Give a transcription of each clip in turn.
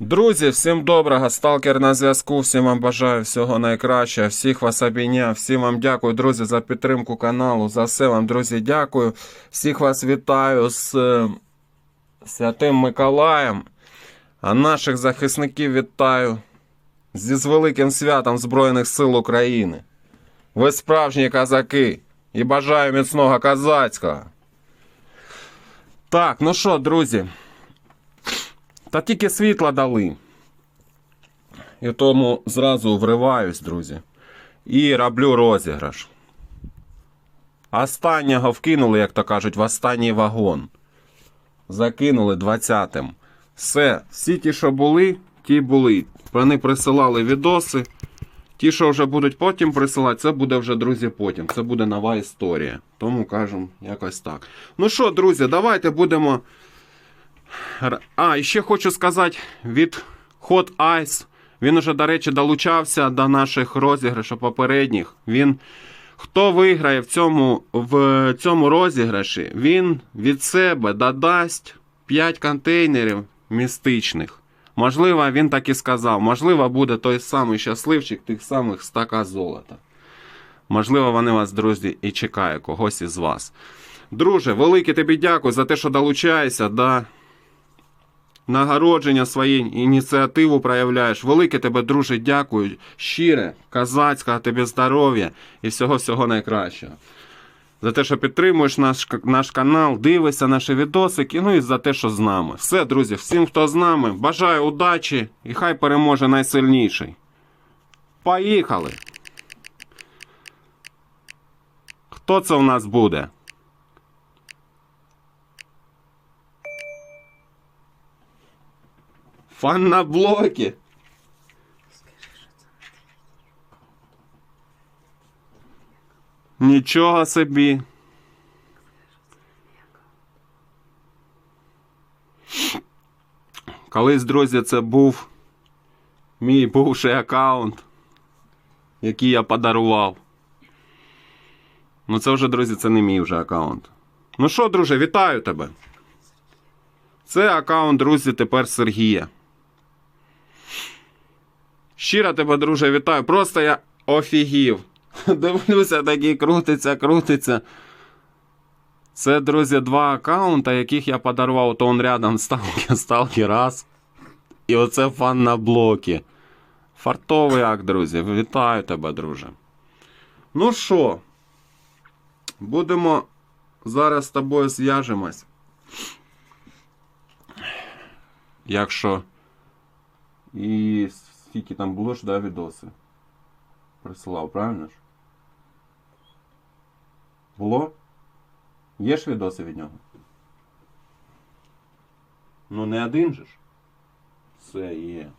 Друзі, всім доброго, сталкер на зв'язку. Всім вам бажаю всього найкращого. Всіх вас обійняв. Всім вам дякую, друзі, за підтримку каналу. За все вам, друзі, дякую. Всіх вас вітаю з е, Святим Миколаєм. А наших захисників вітаю зі з великим святом Збройних сил України. Ви справжні козаки. І бажаю міцного козацького. Так, ну що, друзі. Та тільки світла дали. І тому зразу вриваюсь, друзі. І роблю розіграш. Останнього вкинули, як то кажуть, в останній вагон. Закинули 20-м. Все, всі ті, що були, ті були. Вони присилали відоси. Ті, що вже будуть потім присилати, це буде вже, друзі, потім. Це буде нова історія. Тому кажемо якось так. Ну що, друзі, давайте будемо. А, і ще хочу сказати від Hot Ice. Він уже, до речі, долучався до наших розіграшів попередніх. Він. Хто виграє в цьому, в цьому розіграші, він від себе додасть 5 контейнерів містичних. Можливо, він так і сказав. Можливо, буде той самий щасливчик тих самих 100 золота. Можливо, вони вас, друзі, і чекає когось із вас. Друже, велике тобі дякую за те, що долучаєшся до нагородження своєї ініціативу проявляєш. Велике тебе, друже, дякую. Щире, козацького тобі здоров'я і всього-всього найкращого. За те, що підтримуєш наш, наш канал, дивишся наші відосики, ну і за те, що з нами. Все, друзі, всім, хто з нами, бажаю удачі і хай переможе найсильніший. Поїхали! Хто це у нас буде? Фан на блокі. Нічого собі. Колись, друзі, це був мій бувший аккаунт, який я подарував. Ну, це вже, друзі, це не мій вже аккаунт. Ну що, друже, вітаю тебе. Це аккаунт, друзі, тепер Сергія. Щиро тебе, друже, вітаю. Просто я офігів. Дивлюся, такий крутиться, крутиться. Це, друзі, два аккаунта, яких я подарував. То он рядом сталки, сталки раз. І оце фан на блокі. Фартовий акт, друзі. Вітаю тебе, друже. Ну що, будемо зараз з тобою зв'яжемось. Якщо. І скільки там було ж, да, відоси? Присилав, правильно ж? Було? Є ж відоси від нього? Ну, не один же ж. Все є.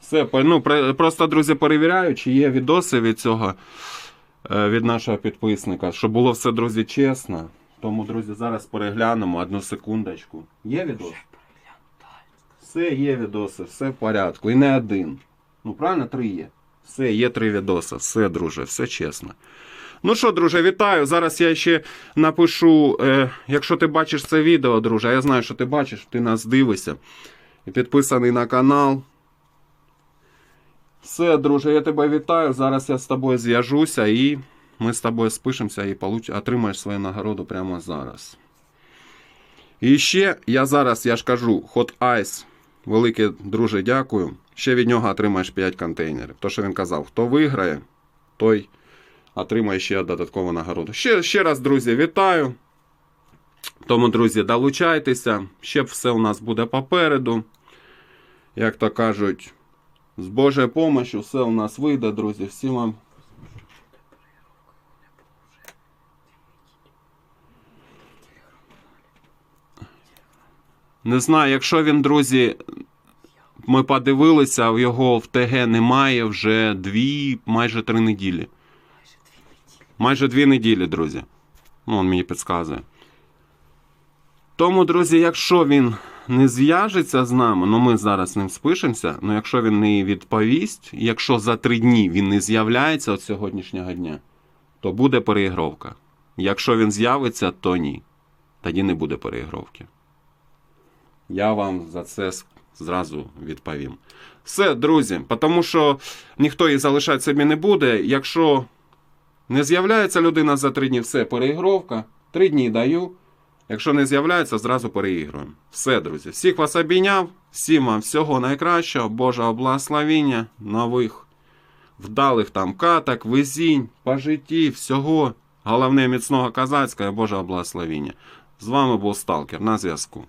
Все, ну, просто, друзі, перевіряю, чи є відоси від цього, е, від нашого підписника, щоб було все, друзі, чесно. Тому, друзі, зараз переглянемо одну секундочку. Є відос? Все є відоси, все в порядку. І не один. Ну, правильно, три є. Все, є три відоси. Все, друже, все чесно. Ну що, друже, вітаю. Зараз я ще напишу, е, якщо ти бачиш це відео, друже, я знаю, що ти бачиш, ти нас дивишся. І підписаний на канал. Все, друже, я тебе вітаю. Зараз я з тобою зв'яжуся і ми з тобою спишемося і получ... отримаєш свою нагороду прямо зараз. І ще я зараз, я ж кажу, Hot Ice. Велике, друже, дякую. Ще від нього отримаєш 5 контейнерів. То, що він казав, хто виграє, той отримає ще додаткову нагороду. Ще, ще раз, друзі, вітаю. Тому, друзі, долучайтеся. Ще все у нас буде попереду. Як то кажуть, з Божою помощью все у нас вийде, друзі. Всім вам. Не знаю, якщо він, друзі, ми подивилися, в його в ТГ немає вже дві, майже три неділі. Майже дві неділі, друзі. Ну, він мені підказує. Тому, друзі, якщо він не зв'яжеться з нами, ну ми зараз з ним спишемося, ну якщо він не відповість, якщо за три дні він не з'являється от сьогоднішнього дня, то буде переігровка. Якщо він з'явиться, то ні. Тоді не буде переігровки. Я вам за це зразу відповім. Все, друзі, тому що ніхто їх залишати собі не буде. Якщо не з'являється людина за три дні, все, переігровка. Три дні даю. Якщо не з'являється, зразу переігруємо. Все, друзі. Всіх вас обійняв, всім вам всього найкращого, Божого благословіння, нових вдалих там каток, везінь, по житті, всього. Головне міцного козацького і Божого благословіння. З вами був Сталкер на зв'язку.